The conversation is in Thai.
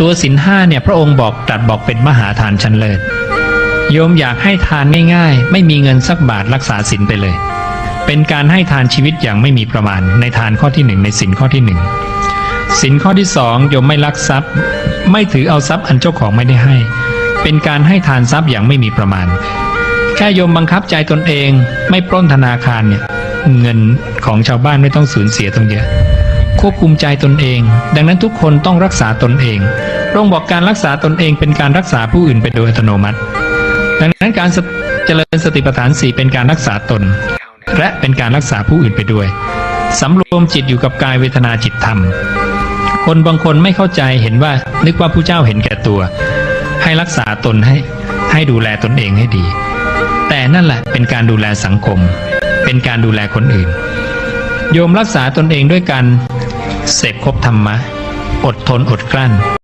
ตัวสินห้าเนี่ยพระองค์บอกตรัสบอกเป็นมหาทานชั้นเลิศโยมอยากให้ทานง่ายๆ ไม่มีเงินสักบาทรักษาศีลไปเลย เป็นการให้ทานชีวิตอย่างไม่มีประมาณ ในทานข้อที่หนึ่งในศีลข้อที่หนึ่งศีลข้อที่สองโยมไม่ลักทรัพย์ ไม่ถือเอาทรัพย์อันเจ้าของไม่ได้ให้ เป็นการให้ทานทรัพย์อย่างไม่มีประมาณ แค่โยมบังคับใจตนเอง ไม่ปล้นธนาคารเนี่ยเงินของชาวบ้านไม่ต้องสูญเสียตรงเยอะ ควบคุมใจตนเอง ดังนั้นทุกคนต้องรักษาตนเองพระองค์บอกการรักษาตนเองเป็นการรักษาผู้อื่นไปโดยอัตโนมัติ ดังนั้นการเจริญสติปัฏฐานสี่เป็นการรักษาตน และเป็นการรักษาผู้อื่นไปด้วยสำรวมจิตอยู่กับกายเวทนาจิตธรรม คนบางคนไม่เข้าใจเห็นว่านึกว่าผู้เจ้าเห็นแก่ตัว ให้รักษาตนให้ให้ดูแลตนเองให้ดี แต่นั่นแหละเป็นการดูแลสังคม เป็นการดูแลคนอื่น โยมรักษาตนเองด้วยการ เสพคบธรรมะ อดทนอดกลั้น